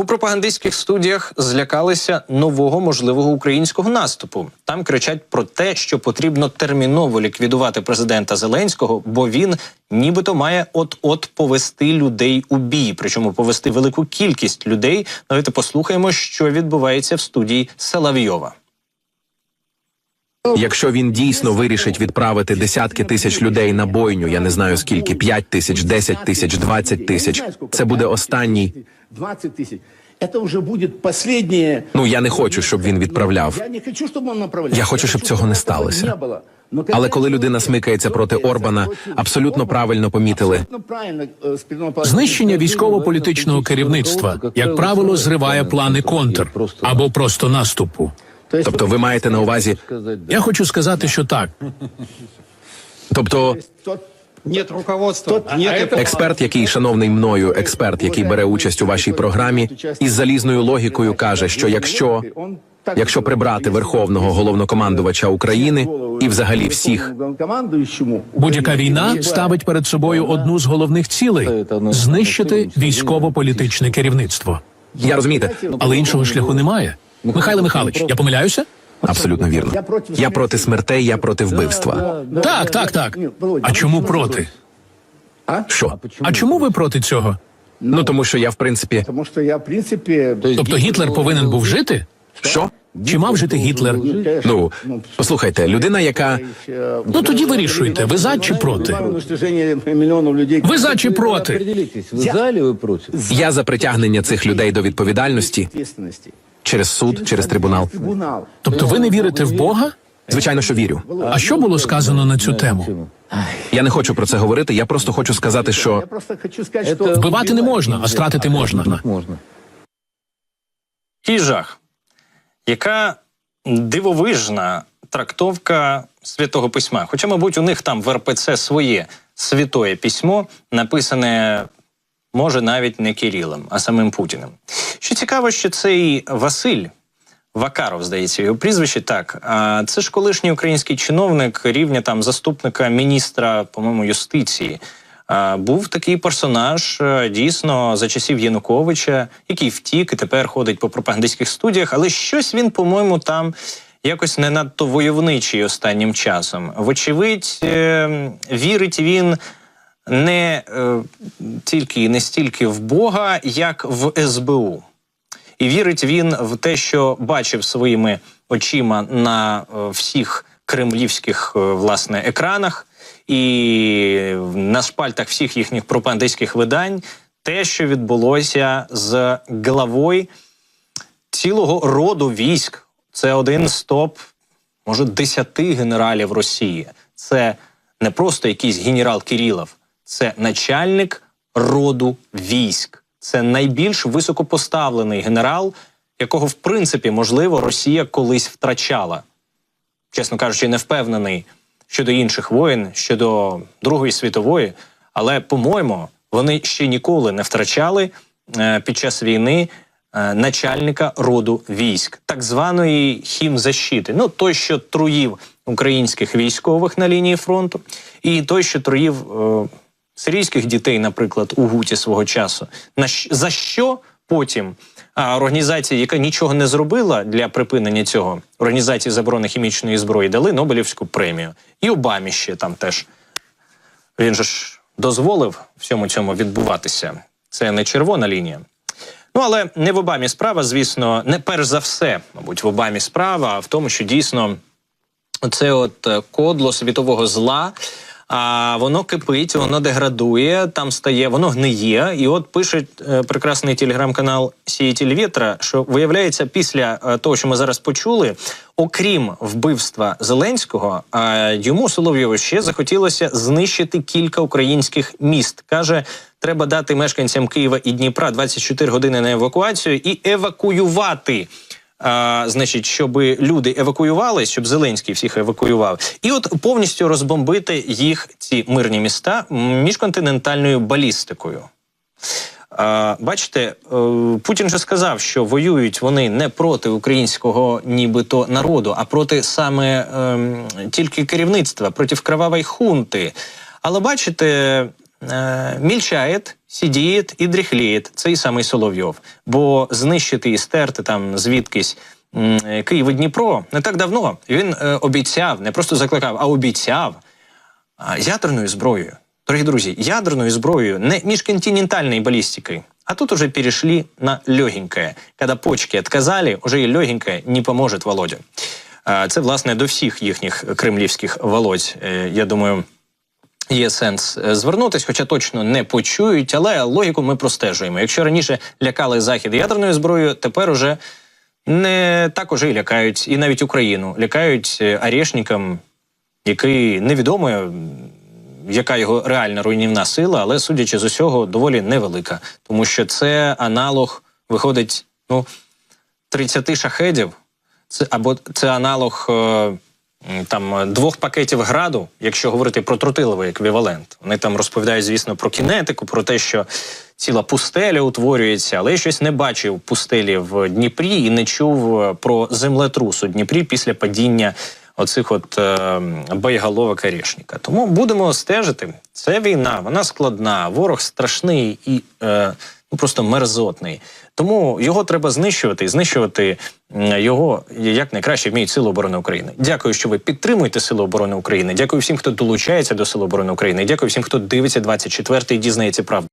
У пропагандистських студіях злякалися нового можливого українського наступу. Там кричать про те, що потрібно терміново ліквідувати президента Зеленського, бо він нібито має от-от повести людей у бій, причому повести велику кількість людей. Давайте послухаємо, що відбувається в студії Соловйова. Якщо він дійсно вирішить відправити десятки тисяч людей на бойню, я не знаю скільки, 5 тисяч, 10 тисяч, 20 тисяч, це буде останній. 20 тысяч. Это уже будет последнее. Ну я не хочу, щоб він відправляв. Я не хочу, чтобы он направлял. Я хочу, щоб цього не сталося. Не было. Но Але коли людина смикається проти Орбана, абсолютно правильно помітили. Абсолютно правильно, э, с передового Знищення військово-політичного керівництва, як правило, зриває плани контр або просто наступу. Тобто, ви маєте на увазі, Я хочу сказати, що так. тобто, Тот, Нет руководства, нет експерт, який шановний мною, експерт, який бере участь у вашій програмі, із залізною логікою каже, що якщо якщо прибрати верховного головнокомандувача України і взагалі всіх Будь-яка війна ставить перед собою одну з головних цілей знищити військово-політичне керівництво. я розумієте, Але іншого шляху немає. Михайло Михайлович, я помиляюся? Абсолютно вірно. Я проти смертей, я проти вбивства. Так, так, так. А чому проти? Що? А чому ви проти цього? Ну тому що я в принципі, Потому что я, в принципе... Тобто Гітлер повинен був жити? що? Чи мав жити Гітлер? Ну послухайте, людина, яка Ну тоді вирішуйте, ви за чи проти? Ви за чи проти? Я за притягнення цих людей до відповідальності Ответственности. Через суд, через трибунал. Трибунал. Тобто ви не вірите в Бога? Звичайно, що вірю. А що було сказано на цю тему? Я не хочу про це говорити. Я просто хочу сказати, що просто хочу сказать. Вбивати не можна, а стратити можна. Можно. Який жах, яка дивовижна трактовка святого письма. Хоча, мабуть, у них там в РПЦ своє святое письмо, написане, може, навіть не Кирилом, а самим Путіним. Що цікаво, що цей Василь. Вакаров, здається, його прізвище так. Це ж колишній український чиновник рівня там заступника міністра, по-моєму, юстиції. Був такий персонаж е, дійсно за часів Януковича, який втік і тепер ходить по пропагандистських студіях, але щось він, по-моєму, там якось не надто войовничий останнім часом. Вочевидь, е, вірить він не е, тільки і не стільки в Бога, як в СБУ. І вірить він в те, що бачив своїми очима на е, всіх кремлівських е, власне екранах і на шпальтах всіх їхніх пропагандистських видань, те, що відбулося з главою цілого роду військ. Це один з топ, може, десяти генералів Росії. Це не просто якийсь генерал Кирилов, це начальник роду військ. Це найбільш високопоставлений генерал, якого, в принципі, можливо, Росія колись втрачала. Чесно кажучи, не впевнений щодо інших воєн, щодо Другої світової, але, по-моєму, вони ще ніколи не втрачали е, під час війни е, начальника роду військ, так званої хімзащити. Ну, той, що труїв українських військових на лінії фронту, і той, що труїв е, сирійських дітей, наприклад, у Гуті свого часу. На за що потім а, організація, яка нічого не зробила для припинення цього, організації заборони хімічної зброї, дали Нобелівську премію. І Обамі ще там теж. Він же ж дозволив всьому цьому відбуватися. Це не червона лінія. Ну, але не в Обамі справа, звісно, не перш за все, мабуть, в Обамі справа, а в тому, що дійсно це от е, кодло світового зла. А воно кипить, воно деградує, там стає, воно гниє. І от пише прекрасний телеграм-канал Сіятіль Вітра, що виявляється, після е, того, що ми зараз почули, окрім вбивства Зеленського, е, йому Соловйову ще захотілося знищити кілька українських міст. каже, треба дати мешканцям Києва і Дніпра 24 години на евакуацію і евакуювати а, значить, щоб люди евакуювались, щоб Зеленський всіх евакуював, і от повністю розбомбити їх ці мирні міста міжконтинентальною балістикою. А, бачите, е, Путін же сказав, що воюють вони не проти українського нібито народу, а проти саме ем, тільки керівництва, проти кровавої хунти. Але бачите, е, мільчает, сидіє і дріхліє цей самий Соловйов. Бо знищити і стерти там звідкись е, Київ і Дніпро не так давно. Він е, обіцяв, не просто закликав, а обіцяв ядерною зброєю. Дорогі друзі, ядерною зброєю не межконтинентальной баллистикой, а тут уже перешли на легенькое. Когда почки отказали, уже і легенькое не поможет Володя. А, Це, власне, до всіх їхніх кремлівських володь. Е, Я думаю, є сенс е, звернутись, хоча точно не почують, але логіку ми простежуємо. Якщо раніше лякали захід ядерною зброєю, тепер уже не так уже і лякають, і навіть Україну лякають е, арешникам, який невідомо, яка його реальна руйнівна сила, але судячи з усього, доволі невелика, тому що це аналог виходить ну 30 шахедів. Це або це аналог е, там е, двох пакетів граду, якщо говорити про тротиловий еквівалент. Вони там розповідають, звісно, про кінетику, про те, що ціла пустеля утворюється, але я щось не бачив пустелі в Дніпрі і не чув е, про землетрус у Дніпрі після падіння оцих от е, боєголовок Орешника. Тому будемо стежити. Це війна, вона складна, ворог страшний і е, ну просто мерзотний. Тому його треба знищувати і знищувати його як найкраще вміють Сили оборони України. Дякую, що ви підтримуєте Сили оборони України. Дякую всім, хто долучається до Сили оборони України. Дякую всім, хто дивиться 24-й і дізнається правду.